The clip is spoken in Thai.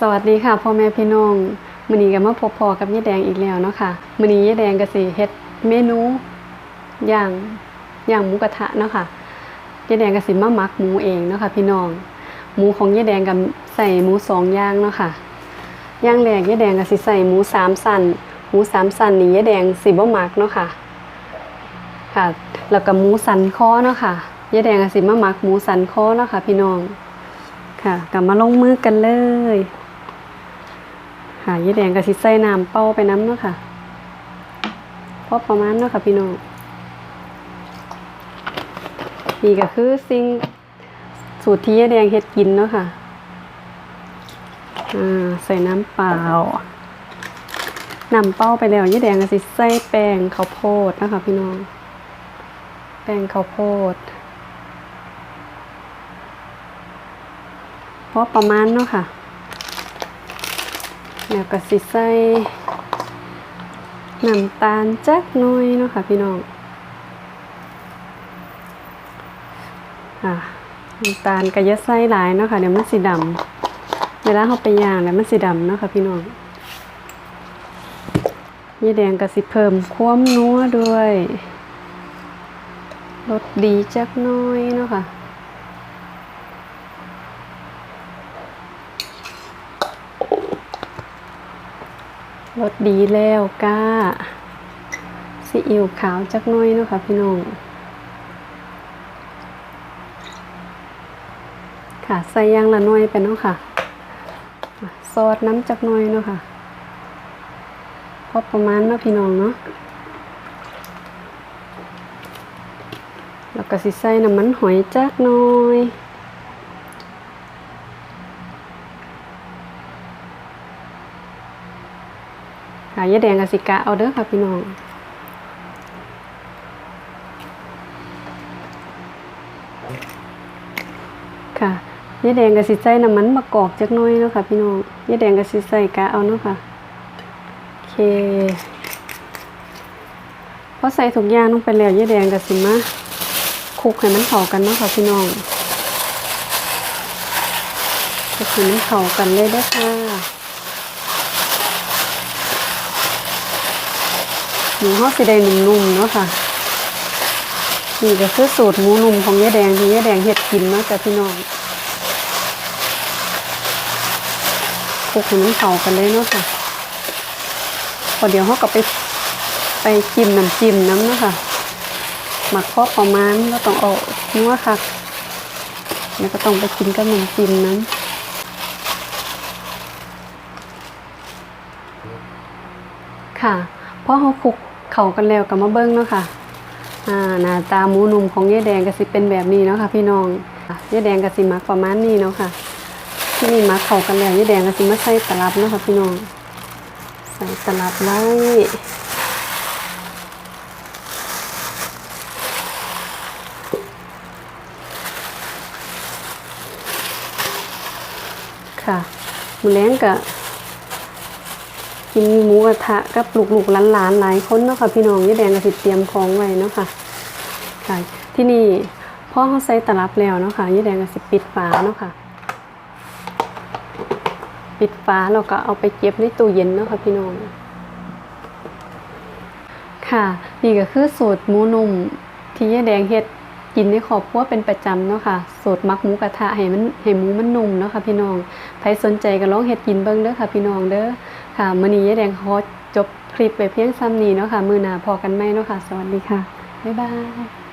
สวัสดีค่ะพ่อแม่พี่น้องมื้อนี้ก็มาพบพอกับยายแดงอีกแล้วเนาะค่ะมื้อนี้ยายแดงก็สิเฮ็ดเมนูย่างย่างหมูกระทะเนาะค่ะยายแดงก็สิมาหมักหมูเองเนาะค่ะพี่น้อง หมูของยายแดงก็ใส่หมูสองอย่างเนาะค่ะอย่างแรกยายแดงก็สิใส่หมูสามสันหมูสามสันนี่ยายแดงสิบ่หมักเนาะค่ะ ค่ะ แล้วก็หมูสันคอเนาะค่ะยายแดงก็สิมาหมักหมูสันคอเนาะค่ะ พี่น้องค่ะกลับมาลงมือกันเลย ค่ะยี่แดงกับสิใส่น้ำเป้าไปน้ำเนาะค่ะพอประมาณเนาะค่ะพี่น้องนี่ก็คือสิ่งสูตรที่ยี่แดงเฮ็ดกินเนาะค่ะอ่าใส่น้ำเปล่าน้ำเป้าไปแล้วยี่แดงก็สิใส่แป้งข้าวโพดนะคะพี่น้อง แป้งข้าวโพดพอประมาณเนาะค่ะ แล้วก็สิใส่น้ำตาลจักหน้อยเนาะค่ะพี่น้องอะน้ำตาลก็อย่าใส่หลายเนาะค่ะเดี๋ยวมันสิดำเวลาเขาไปย่างแล้วมันสิดำเนาะค่ะพี่น้องยี่แดงก็สิเพิ่มความนัวด้วยรสดีจักน้อยเนาะค่ะ รสดีแล้วก้าซีอิ๊วขาวจักน้อยเนาะค่ะพี่น้องค่ะใส่ยางละน้อยไปเนาะค่ะซอสน้ำจักน้อยเนาะค่ะพอประมาณเนาะพี่น้องเนาะแล้วก็สิใส่น้ำมันหอยจักน้อย ค่ะยาแดงกับสิกะเอาเด้อค่ะพี่น้องค่ะยาแดงกับสิใส่น้ำมันมะกอกจักหน้อยเนาะค่ะพี่น้องยาแดงกับสิใส่กะเอาเนาะค่ะโอเคพอใส่ทุกอย่างลงไปแล้วยาแดงกับสิมาคลุกให้มันเข้ากันเนาะค่ะพี่น้องคลุกให้มันเข้ากันเลยเด้อค่ะ หมูเขาสิได้นุ่มๆเนาะค่ะนี่ก็คือสูตรหมูนุ่มของยายแดงที่ยายแดงเฮ็ดกินเนาะจ้ะพี่น้องคลุกให้มันเข้ากันเลยเนาะค่ะพอเดี๋ยวเขาก็ไปไปจิ้มน้ำจิ้มน้ำเนาะค่ะหมักพอประมาณแล้วต้องเอานัวค่ะแล้วก็ต้องไปกินกับน้ำจิ้มน้ำค่ะพอเขาคลุก เขากันแล้วก็มาเบิ้งเนาะค่ะอ่าหน้าตาหมูนุ่มของยายแดงก็สิเป็นแบบนี้เนาะค่ะ พี่น้องยายแดงก็สิมักประมาณนี้เนาะค่ะ ที่นี่มักเขากันแล้วยายแดงก็สิมาใส่ตลับเนาะค่ะพี่น้อง ใส่ตลับไว้ค่ะมือแรงกะ กินหมูกระทะกับลูกๆหลานๆหลายคนเนาะค่ะพี่น้องยายแดงก็สิเตรียมของไว้เนาะค่ะค่ะที่นี่พ่อเขาใส่ตลับแล้วเนาะค่ะยายแดงก็สิปิดฝาเนาะค่ะ ปิดฝาแล้วก็เอาไปเก็บในตู้เย็นเนาะค่ะพี่น้องค่ะ นี่ก็คือสูตรหมูนุ่มที่ยายแดงเฮ็ดกินในครอบครัวเป็นประจำเนาะค่ะสูตรมักหมูกระทะให้มันให้หมูมันนุ่มเนาะค่ะพี่น้องใครสนใจก็ลองเฮ็ดกินเบิ่งเด้อค่ะพี่น้องเด้อ ค่ะมื้อนี้ยายแดงฮอจบคลิปไปเพียงซ้ำนี้เนาะค่ะ มือหนาพอกันไหมเนาะค่ะ สวัสดีค่ะ บ๊ายบาย